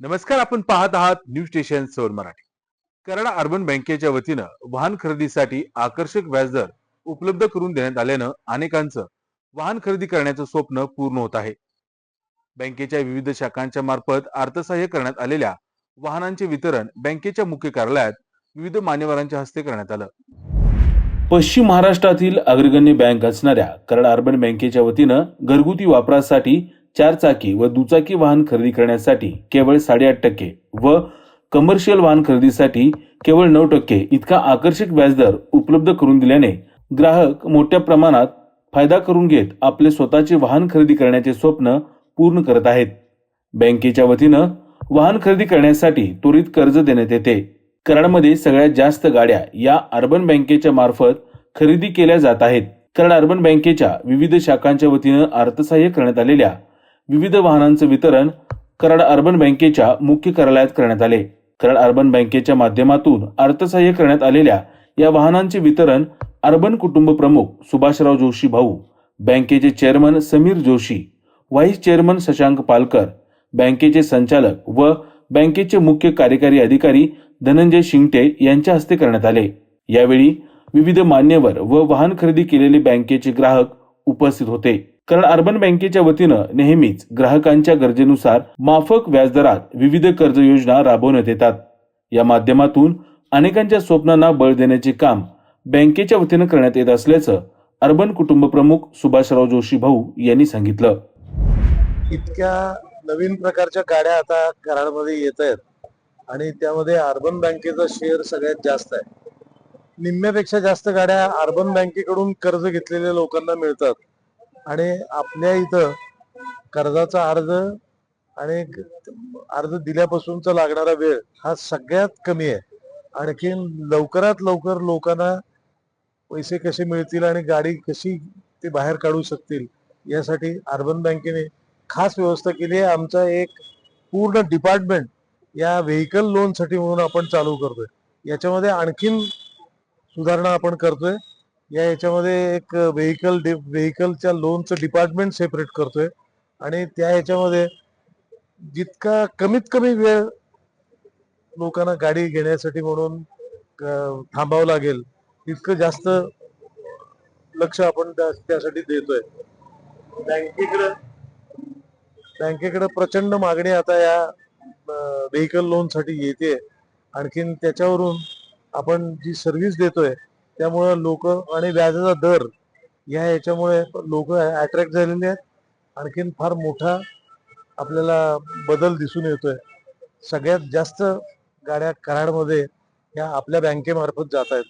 नमस्कार आपण पाहत आहात न्यूज स्टेशन सौर मराठी. कराडा अर्बन बँकेच्या वतीनं वाहन खरेदीसाठी आकर्षक व्याजदर उपलब्ध करून देण्यात आल्यानं अनेकांचं वाहन खरेदी करण्याचं स्वप्न पूर्ण होत आहे. बँकेच्या विविध शाखांच्या मार्फत अर्थसहाय्य करण्यात आलेल्या वाहनांचे वितरण बँकेच्या मुख्य कार्यालयात विविध मान्यवरांच्या हस्ते करण्यात आलं. पश्चिम महाराष्ट्रातील अग्रगण्य बँक असणाऱ्या कराड अर्बन बँकेच्या वतीनं घरगुती वापरासाठी चारचाकी व दुचाकी वाहन खरेदी करण्यासाठी केवळ साडेआठ टक्के व कमर्शियल वाहन खरेदीसाठी केवळ नऊ टक्के इतका आकर्षक व्याजदर उपलब्ध करून दिल्याने ग्राहक मोठ्या प्रमाणात फायदा करून घेत आपले स्वतःचे वाहन खरेदी करण्याचे स्वप्न पूर्ण करत आहेत. बँकेच्या वतीनं वाहन खरेदी करण्यासाठी त्वरित कर्ज देण्यात येते. कराडमध्ये सगळ्यात जास्त गाड्या या अर्बन बँकेच्या मार्फत खरेदी केल्या जात आहेत. कराड अर्बन बँकेच्या विविध शाखांच्या वतीनं अर्थसहाय्य करण्यात आलेल्या विविध वाहनांचं वितरण कराड अर्बन बँकेच्या मुख्य कार्यालयात करण्यात आले. कराड अर्बन बँकेच्या माध्यमातून अर्थसहाय्य करण्यात आलेल्या या वाहनांचे वितरण अर्बन कुटुंब प्रमुख सुभाषराव जोशी भाऊ बँकेचे chairman Sameer Joshi vice chairman Shashank Palkar बँकेचे संचालक व बँकेचे मुख्य कार्यकारी अधिकारी धनंजय शिंगटे यांच्या हस्ते करण्यात आले. यावेळी विविध मान्यवर व वाहन खरेदी केलेले बँकेचे ग्राहक उपस्थित होते. कारण अर्बन बँकेच्या वतीनं नेहमीच ग्राहकांच्या गरजेनुसार माफक व्याजदरात विविध कर्ज योजना राबवण्यात येतात. या माध्यमातून अनेकांच्या स्वप्नांना बळ देण्याचे काम बँकेच्या वतीनं करण्यात येत असल्याचं अर्बन कुटुंब प्रमुख सुभाषराव जोशी भाऊ यांनी सांगितलं. इतक्या नवीन प्रकारच्या गाड्या आता कराडमध्ये येत आहेत आणि त्यामध्ये अर्बन बँकेचा शेअर सगळ्यात जास्त आहे. निम्म्यापेक्षा जास्त गाड्या अर्बन बँकेकडून कर्ज घेतलेल्या लोकांना मिळतात. आणि आपल्या इथं कर्जाचा अर्ज आणि अर्ज दिल्यापासूनचा लागणारा वेळ हा सगळ्यात कमी आहे. आणखीन लवकरात लवकर लोकांना पैसे कसे मिळतील आणि गाडी कशी ते बाहेर काढू शकतील यासाठी अर्बन बँकेने खास व्यवस्था केली आहे. आमचा एक पूर्ण डिपार्टमेंट या व्हेकल लोनसाठी म्हणून आपण चालू करतोय. याच्यामध्ये आणखीन सुधारणा आपण करतोय. या याच्यामध्ये एक व्हेकल व्हेकलच्या लोनचं डिपार्टमेंट सेपरेट करतोय. आणि त्या याच्यामध्ये जितका कमीत कमी वेळ लोकांना गाडी घेण्यासाठी म्हणून थांबावं लागेल तितकं जास्त लक्ष आपण त्या- त्यासाठी देतोय. बँकेकडं बँकेकडे प्रचंड मागणी आता या व्हेकल लोनसाठी येते. आणखीन त्याच्यावरून आपण जी सर्व्हिस देतोय त्यामुळं लोक आणि व्याजाचा दर या याच्यामुळे लोक अट्रॅक्ट झालेले आहेत. आणखीन फार मोठा आपल्याला बदल दिसून येतोय. सगळ्यात जास्त गाड्या कराडमध्ये या आपल्या बँकेमार्फत जात आहेत.